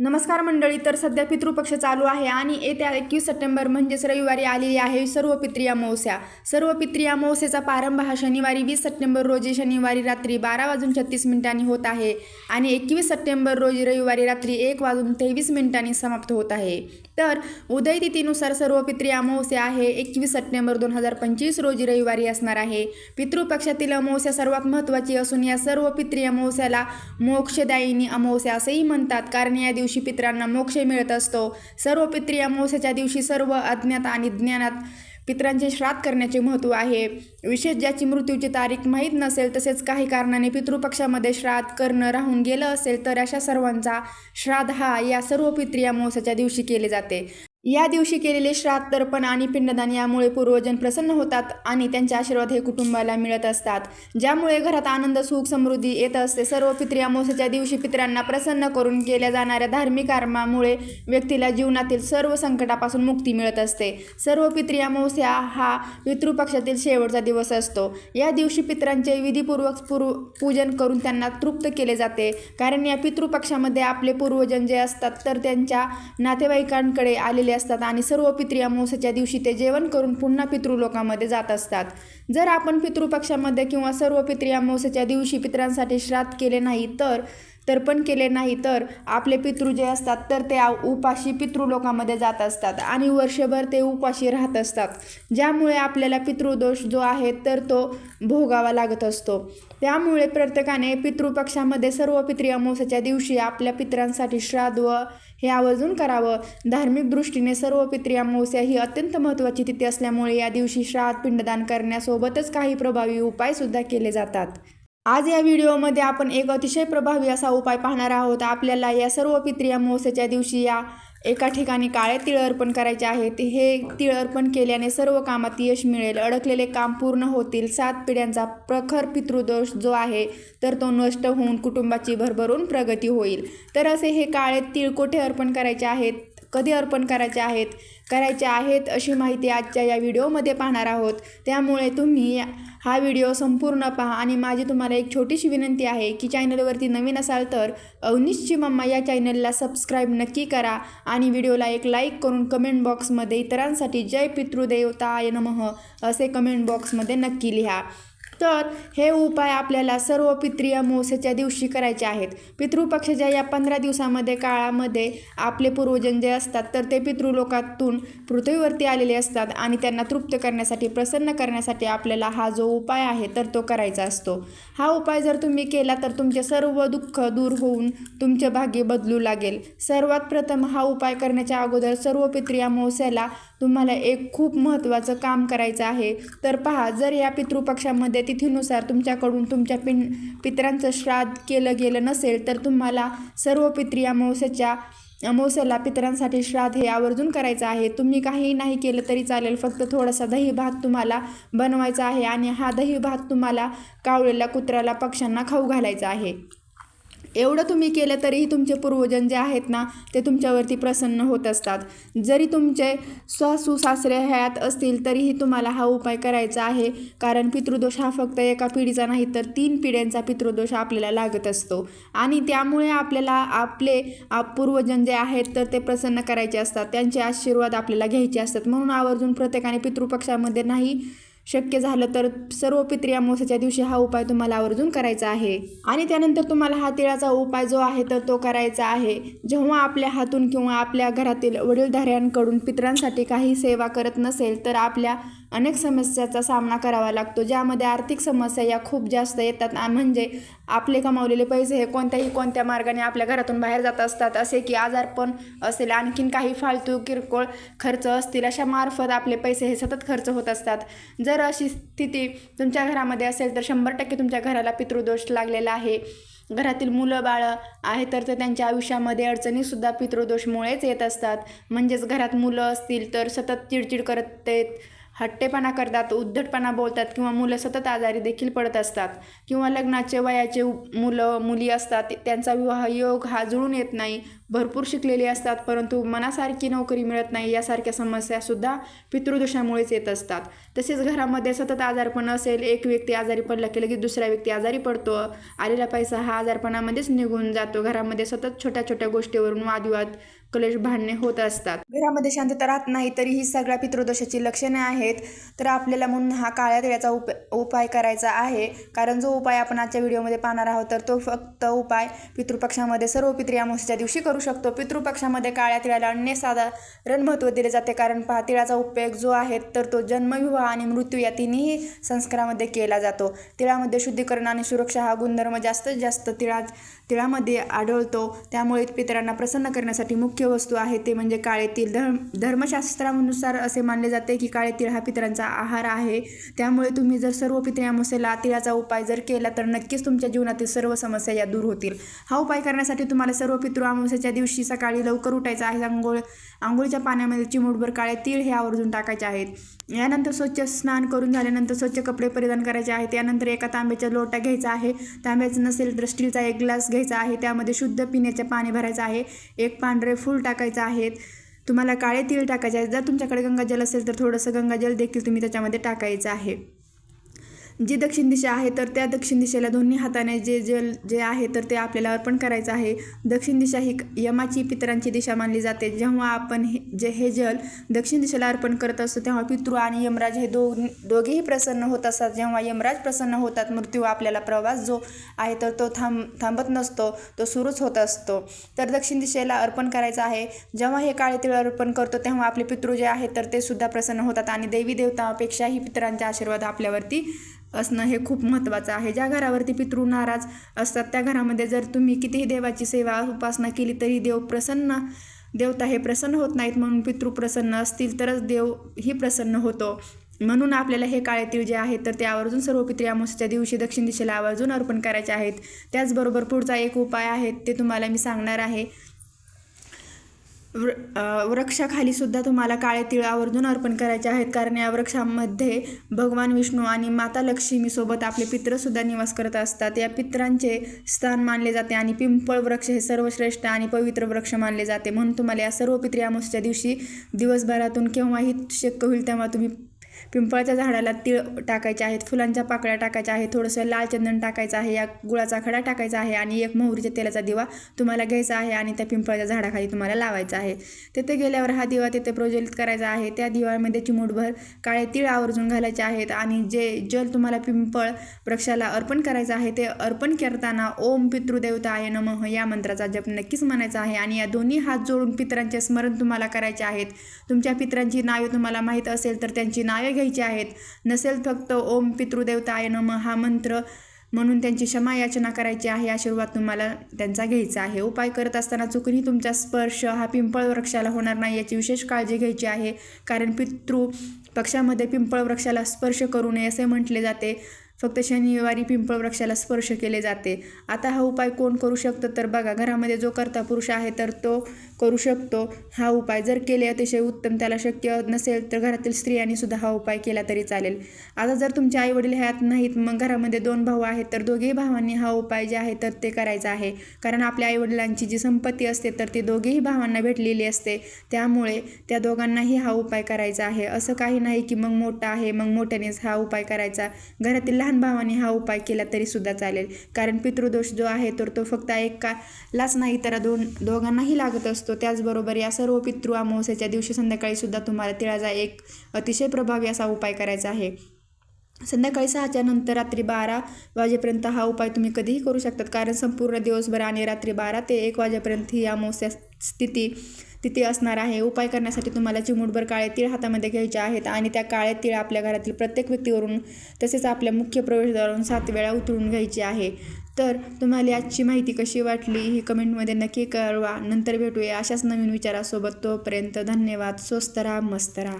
नमस्कार मंडळी तर सध्या पितृपक्ष चालू आहे आणि येत्या एकवीस सप्टेंबर म्हणजेच रविवारी आलेली आहे सर्व पित्री अमावस्या. सर्व पित्री अमावस्येचा प्रारंभ हा शनिवारी वीस सप्टेंबर रोजी शनिवारी रात्री बारा वाजून छत्तीस मिनिटांनी होत आहे आणि एकवीस सप्टेंबर रोजी रविवारी रात्री एक वाजून तेवीस मिनिटांनी समाप्त होत आहे. तर उदय तिथीनुसार सर्व पित्री अमावस्या आहे एकवीस सप्टेंबर दोन हजार पंचवीस रोजी रविवारी असणार आहे. पितृपक्षातील अमावस्या सर्वात महत्त्वाची असून या सर्व पित्री अमावस्याला मोक्षदायिनी अमावस्या असेही म्हणतात. कारण या दिवशी पितरांना मोक्ष मिळत असतो. सर्व पित्री अमावस्याच्या दिवशी सर्व अज्ञात आणि ज्ञानात पितरांचे श्राद्ध करण्याचे महत्त्व आहे. विशेष ज्याची मृत्यूची तारीख माहीत नसेल तसेच काही कारणाने पितृपक्षामध्ये श्राद्ध करणं राहून गेलं असेल तर अशा सर्वांचा श्राद्ध हा या सर्व पित्री अमावस्याच्या दिवशी केले जाते. या दिवशी केलेले श्राद्ध तर्पण आणि पिंडदान यामुळे पूर्वजन प्रसन्न होतात आणि त्यांचे आशीर्वाद हे कुटुंबाला मिळत असतात. ज्यामुळे घरात आनंद सुख समृद्धी येत असते. सर्व पित्री अमावस्याच्या दिवशी पितरांना प्रसन्न करून केल्या जाणाऱ्या धार्मिक कर्मामुळे व्यक्तीला जीवनातील सर्व संकटापासून मुक्ती मिळत असते. सर्व पित्री अमावस्या हा पितृपक्षातील शेवटचा दिवस असतो. या दिवशी पितरांचे विधीपूर्वक पूर्व पूजन करून त्यांना तृप्त केले जाते. कारण या पितृपक्षामध्ये आपले पूर्वजन जे असतात तर त्यांच्या नातेवाईकांकडे आलेले असतात आणि सर्व पित्री अमावस्याच्या दिवशी ते जेवण करून पुन्हा पितृलोकामध्ये जात असतात. जर आपण पितृपक्षामध्ये किंवा सर्व पित्री अमावस्याच्या दिवशी पितरांसाठी श्राद्ध केले नाही तर तर्पण केले नाही तर आपले पितृ जे असतात तर ते उपाशी उपाशी पितृलोकामध्ये जात असतात आणि वर्षभर ते उपाशी राहत असतात. ज्यामुळे आपल्याला पितृदोष जो आहे तर तो भोगावा लागत असतो. त्यामुळे प्रत्येकाने पितृपक्षामध्ये सर्व पित्री अमावस्याच्या दिवशी आपल्या पितरांसाठी श्राद्ध हे आवर्जून करावं. धार्मिक दृष्टीने सर्व पित्री अमावस्या ही अत्यंत महत्त्वाची तिथी असल्यामुळे या दिवशी श्राद्ध पिंडदान करण्यासोबतच काही प्रभावी उपायसुद्धा केले जातात. आज या व्हिडिओमध्ये आपण एक अतिशय प्रभावी असा उपाय पाहणार आहोत. आपल्याला या सर्व पित्रिया अमावस्याच्या दिवशी या एका ठिकाणी काळे तिळ अर्पण करायचे आहेत हे तिळ अर्पण केल्याने सर्व कामात यश मिळेल. अडकलेले काम पूर्ण होतील. सात पिढ्यांचा प्रखर पितृदोष जो आहे तर तो नष्ट होऊन कुटुंबाची भरभरून प्रगती होईल. तर असे हे काळे तिळ कोठे अर्पण करायचे आहेत? कधी अर्पण करायचे आहेत करायचे आहेत अशी माहिती आजच्या या व्हिडिओमध्ये पाहणार आहोत. त्यामुळे तुम्ही हा व्हिडिओ संपूर्ण पहा आणि माझी तुम्हाला एक छोटीशी विनंती आहे की चॅनलवरती नवीन असाल तर अवनिशची मम्मा या चॅनलला सबस्क्राईब नक्की करा आणि व्हिडिओला एक लाईक करून कमेंट बॉक्समध्ये इतरांसाठी जय पितृदेवताय नमः असे कमेंट बॉक्समध्ये नक्की लिहा. तर हे उपाय आपल्याला सर्व पितृ अमावस्येच्या दिवशी करायचे आहेत. पितृपक्षाच्या या पंधरा दिवसामध्ये काळामध्ये आपले पूर्वजन जे असतात तर ते पितृलोकातून पृथ्वीवरती आलेले असतात आणि त्यांना तृप्त करण्यासाठी प्रसन्न करण्यासाठी आपल्याला हा जो उपाय आहे तर तो करायचा असतो. हा उपाय जर तुम्ही केला तर तुमचे सर्व दुःख दूर होऊन तुमचे भाग्य बदलू लागेल. सर्वात प्रथम हा उपाय करण्याच्या अगोदर सर्व पितृ अमावस्याला तुम्हाला एक खूप महत्त्वाचं काम करायचं आहे. तर पहा जर या पितृपक्षामध्ये तिथीनुसार तुमच्याकडून तुमच्या पिन पितरांचं श्राद्ध केलं गेलं नसेल तर तुम्हाला सर्व पितृ अमावस्याच्या अमावस्याला पितरांसाठी श्राद्ध हे आवर्जून करायचं आहे. तुम्ही काही नाही केलं तरी चालेल फक्त थोडासा दही भात तुम्हाला बनवायचा आहे आणि हा दही भात तुम्हाला कावळेल्या कुत्र्याला पक्ष्यांना खाऊ घालायचा आहे. एवढं तुम्ही केलं तरीही तुमचे पूर्वजन जे आहेत ना ते तुमच्यावरती प्रसन्न होत असतात. जरी तुमचे सासू सासरे हयात असतील तरीही तुम्हाला हा उपाय करायचा आहे. कारण पितृदोष हा फक्त एका पिढीचा नाही तर तीन पिढ्यांचा पितृदोष आपल्याला लागत असतो. आणि त्यामुळे आपल्याला आपले आप पूर्वजन जे आहेत तर ते प्रसन्न करायचे असतात. त्यांचे आशीर्वाद आपल्याला घ्यायचे असतात. म्हणून आवर्जून प्रत्येकाने पितृपक्षामध्ये नाही शक्य झालं तर सर्व पित्री अमावस्याच्या दिवशी हा उपाय तुम्हाला आवर्जून करायचा आहे. आणि त्यानंतर तुम्हाला हा तिळाचा उपाय जो आहे तर तो करायचा आहे. जेव्हा आपल्या हातून किंवा आपल्या घरातील वडीलधाऱ्यांकडून पितरांसाठी काही सेवा करत नसेल तर आपल्या अनेक समस्याचा सामना करावा लागतो. ज्यामध्ये आर्थिक समस्या या खूप जास्त येतात. म्हणजे आपले कमावलेले पैसे हे कोणत्याही कोणत्या मार्गाने आपल्या घरातून बाहेर जात असतात असे की आजारपण असेल आणखीन काही फालतू किरकोळ खर्च असतील अशा मार्फत आपले पैसे हे सतत खर्च होत असतात. जर अशी स्थिती तुमच्या घरामध्ये असेल तर शंभर टक्के तुमच्या घराला पितृदोष लागलेला आहे. घरातील मुलं बाळं आहे तर ते त्यांच्या आयुष्यामध्ये अडचणीसुद्धा पितृदोषमुळेच येत असतात. म्हणजेच घरात मुलं असतील तर सतत चिडचिड करत येत हट्टेपणा करतात उद्धटपणा बोलतात किंवा मुलं सतत आजारी देखील पडत असतात किंवा लग्नाचे वयाचे मुलं मुली असतात त्यांचा विवाह योग हा जुळून येत नाही भरपूर शिकलेली असतात परंतु मनासारखी नोकरी मिळत नाही यासारख्या समस्यासुद्धा पितृदोषामुळेच येत असतात. तसेच घरामध्ये सतत आजारपण असेल एक व्यक्ती आजारी पडला की लगेच दुसरा व्यक्ती आजारी पडतो आलेला पैसा हा आजारपणामध्येच निघून जातो. घरामध्ये सतत छोट्या छोट्या गोष्टीवरून वादविवाद कलेश भांडणे होत असतात. घरामध्ये शांतता राहत नाही तरी ही सगळ्या पितृदोषाची लक्षणे आहेत. तर आपल्याला म्हणून हा काळ्या तिळाचा उप उपाय करायचा आहे. कारण जो उपाय आपण आजच्या व्हिडिओमध्ये पाहणार आहोत तर तो फक्त उपाय पितृपक्षामध्ये सर्व पितृ अमावस्याच्या दिवशी करू शकतो. पितृपक्षामध्ये काळ्या तिळाला अन्यसाधारण महत्त्व दिले जाते. कारण पहा तिळाचा उपयोग जो आहे तर तो जन्मविवाह आणि मृत्यू या तिन्ही संस्कारामध्ये केला जातो. तिळामध्ये शुद्धीकरण आणि सुरक्षा हा गुणधर्म जास्तीत जास्त तिळा तिळामध्ये आढळतो. त्यामुळे पितरांना प्रसन्न करण्यासाठी मुख्य वस्तू आहे ते म्हणजे काळे तीळ. धर्म धर्मशास्त्रानुसार असे मानले जाते की काळे तीळ हा पितरांचा आहार आहे. त्यामुळे तुम्ही जर सर्व पितृ तिळाचा उपाय जर केला तर नक्कीच तुमच्या जीवनातील सर्व समस्या या दूर होतील. हा उपाय करण्यासाठी तुम्हाला सर्व पितृ अमावस्येच्या दिवशी सकाळी लवकर उठायचं आहे. आंघोळ आंघोळीच्या पाण्यामध्ये चिमूटभर काळे तीळ हे आवर्जून टाकायचे आहेत. यानंतर स्वच्छ स्नान करून झाल्यानंतर स्वच्छ कपडे परिधान करायचे आहेत. यानंतर एका तांब्याचा लोटा घ्यायचा आहे. तांब्याचं नसेल तर स्टीलचा एक ग्लास घ्यायचा आहे त्यामध्ये शुद्ध पिण्याचे पाणी भरायचं आहे एक पांढरे फूल टाकायचं आहेत तुम्हाला काळे तीळ टाकायचे आहेत जर तुमच्याकडे गंगाजल असेल तर थोडंसं गंगाजल देखील तुम्ही त्याच्यामध्ये टाकायचं आहे. जी दक्षिण दिशा आहे तर त्या दक्षिण दिशेला दोन्ही हाताने जे जल जे आहे तर ते आपल्याला अर्पण करायचं आहे. दक्षिण दिशा ही यमाची पितरांची दिशा मानली जाते. जेव्हा आपण हे जे हे जल दक्षिण दिशेला अर्पण करत असतो तेव्हा पितृ आणि यमराज हे दो दोघेही प्रसन्न होत असतात. जेव्हा यमराज प्रसन्न होतात मृत्यू आपल्याला प्रवास जो आहे तर तो थांब थांबत नसतो तो सुरूच होत असतो. तर दक्षिण दिशेला अर्पण करायचं आहे. जेव्हा हे काळे तिळ अर्पण करतो तेव्हा आपले पितृ जे आहेत तर ते सुद्धा प्रसन्न होतात. आणि देवी देवतापेक्षाही पितरांचे आशीर्वाद आपल्यावरती असणं हे खूप महत्त्वाचं आहे. ज्या घरावरती पितृ नाराज असतात त्या घरामध्ये जर तुम्ही कितीही देवाची सेवा उपासना केली तरी देव प्रसन्न देवता हे प्रसन्न होत नाहीत म्हणून पितृ प्रसन्न असतील तरच देव ही प्रसन्न होतो. म्हणून आपल्याला हे काळे तीळ जे आहेत तर ते आवर्जून सर्व पित्री अमावस्येच्या दिवशी दक्षिण दिशेला आवर्जून अर्पण करायचे आहेत. त्याचबरोबर पुढचा एक उपाय आहे ते तुम्हाला मी सांगणार आहे. वृ वृक्षाखाली सुद्धा तुम्हाला काळे तिळ आवर्जून अर्पण करायचे आहेत. कारण या वृक्षामध्ये भगवान विष्णू आणि माता लक्ष्मीसोबत आपले पित्रसुद्धा निवास करत असतात. या पित्रांचे स्थान मानले जाते आणि पिंपळ वृक्ष हे सर्वश्रेष्ठ आणि पवित्र वृक्ष मानले जाते. म्हणून तुम्हाला या सर्व पित्री अमावस्याच्या दिवशी दिवसभरातून केव्हाही शक्य होईल तेव्हा तुम्ही पिंपळाच्या झाडाला तीळ टाकायचे आहेत फुलांच्या पाकळ्या टाकायच्या आहेत थोडंसं लाल चंदन टाकायचं आहे या गुळाचा खडा टाकायचा आहे आणि एक मोहरीच्या तेलाचा दिवा तुम्हाला घ्यायचा आहे आणि त्या पिंपळाच्या झाडाखाली तुम्हाला लावायचा आहे. तिथे गेल्यावर हा दिवा तिथे प्रज्वलित करायचा आहे. त्या दिव्यामध्ये चिमूटभर काळे तीळ आवर्जून घालायचे आहेत आणि जे जल तुम्हाला पिंपळ वृक्षाला अर्पण करायचं आहे ते अर्पण करताना ओम पितृदेवताय नमः या मंत्राचा जप नक्कीच म्हणायचा आहे आणि या दोन्ही हात जोडून पितरांचे स्मरण तुम्हाला करायचे आहेत. तुमच्या पितरांची नावे तुम्हाला माहीत असेल तर त्यांची नावे घ्यायची आहेत. नसेल फक्त ओम पितृदेवताय नम हा मंत्र म्हणून त्यांची क्षमा याचना करायची आहे आशीर्वाद तुम्हाला त्यांचा घ्यायचा आहे. उपाय करत असताना चुकूनही तुमचा स्पर्श हा पिंपळ वृक्षाला होणार नाही याची विशेष काळजी घ्यायची आहे. कारण पितृ पक्षामध्ये पिंपळ वृक्षाला स्पर्श करू नये असे म्हटले जाते. फक्त शनिवारी पिंपळ वृक्षाला स्पर्श केले जाते. आता हा उपाय कोण करू शकतं? तर बघा घरामध्ये जो करता पुरुष आहे तर तो करू शकतो. हा उपाय जर केले अतिशय उत्तम त्याला शक्य नसेल तर घरातील स्त्रियांनी सुद्धा हा उपाय केला तरी चालेल. आता जर तुमचे आईवडील ह्यात नाहीत मग घरामध्ये दोन भाऊ आहेत तर दोघेही भावांनी हा उपाय जे आहे तर ते करायचा आहे. कारण आपल्या आईवडिलांची जी संपत्ती असते तर ती दोघेही भावांना भेटलेली असते. त्यामुळे त्या दोघांनाही हा उपाय करायचा आहे. असं काही नाही की मग मोठा आहे मग मोठ्यानेच हा उपाय करायचा. घरातील लहान भावाने हा उपाय केला तरी सुद्धा चालेल. कारण पितृदोष जो आहे तर तो फक्त एकालाच नाही तर दोन दोघांनाही लागत असतो. त्याचबरोबर या सर्व पितृ अमावस्याच्या दिवशी संध्याकाळी सुद्धा तुम्हाला तिळाचा एक अतिशय प्रभावी असा उपाय करायचा आहे. संध्याकाळी सहाच्या नंतर रात्री बारा वाजेपर्यंत हा उपाय तुम्ही कधीही करू शकतात. कारण संपूर्ण दिवसभर आणि रात्री बारा ते एक वाजेपर्यंत ही अमावस्या स्थिती तिथे असणार आहे. उपाय करण्यासाठी तुम्हाला चिमूटभर काळे तीळ हातामध्ये घ्यायचे आहेत आणि त्या काळे तीळ आपल्या घरातील प्रत्येक व्यक्तीवरून तसेच आपल्या मुख्य प्रवेशद्वारावरून सात वेळा उतरून घ्यायची आहे. तर तुम्हाला आजची माहिती कशी वाटली ही कमेंटमध्ये नक्की कळवा. नंतर भेटूया अशाच नवीन विचारासोबत. तोपर्यंत धन्यवाद. स्वस्त राहा मस्त राहा.